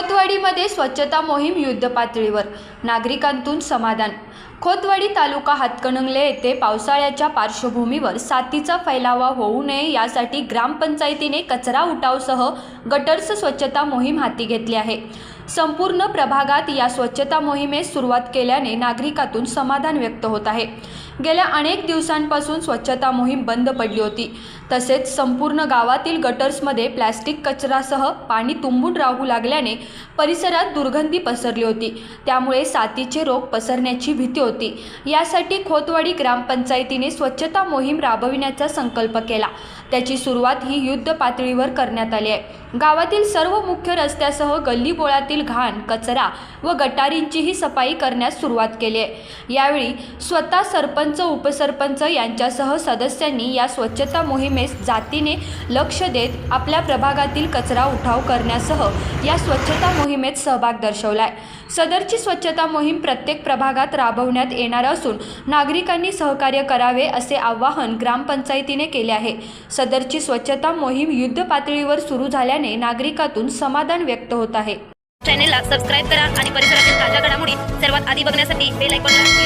खोतवाडीमध्ये स्वच्छता मोहीम युद्धपातळीवर नागरिकांतून समाधान. खोतवाडी तालुका हातकणंगले येथे पावसाळ्याच्या पार्श्वभूमीवर साथीचा फैलावा होऊ नये यासाठी ग्रामपंचायतीने कचरा उठावसह गटर्स स्वच्छता मोहीम हाती घेतली आहे. संपूर्ण प्रभागात या स्वच्छता मोहिमेस सुरुवात केल्याने नागरिकातून समाधान व्यक्त होत आहे. गेल्या अनेक दिवसांपासून स्वच्छता मोहीम बंद पडली होती. तसेच संपूर्ण गावातील गटर्समध्ये प्लॅस्टिक कचरासह पाणी तुंबून राहू लागल्याने परिसरात दुर्गंधी पसरली होती. त्यामुळे साथीचे रोग पसरण्याची भीती होती. यासाठी खोतवाडी ग्रामपंचायतीने स्वच्छता मोहीम राबविण्याचा संकल्प केला. त्याची सुरुवात ही युद्ध पातळीवर करण्यात आली आहे. गावातील सर्व मुख्य रस्त्यासह गल्लीबोळातील घाण कचरा व गटारींचीही सफाई करण्यास सुरुवात केली आहे. यावेळी स्वतः सरपंच उपसरपंच यांच्यासह सदस्यांनी या स्वच्छता मोहिमेस जातीने लक्ष देत आपल्या प्रभागातील कचरा उठाव करण्यासह या स्वच्छता मोहिमेत सहभाग दर्शवलाय. सदरची स्वच्छता मोहीम प्रत्येक प्रभागात राबवण्यात येणार असून नागरिकांनी सहकार्य करावे असे आवाहन ग्रामपंचायतीने केले आहे. सदरची स्वच्छता मोहीम युद्ध पातळीवर सुरू झाल्याने नागरिकातून समाधान व्यक्त होत आहे. चॅनेलला सबस्क्राईब करा आणि परिसरातील ताज्या घडामोडी सर्वात आधी बघण्यासाठी बेल आयकॉनला क्लिक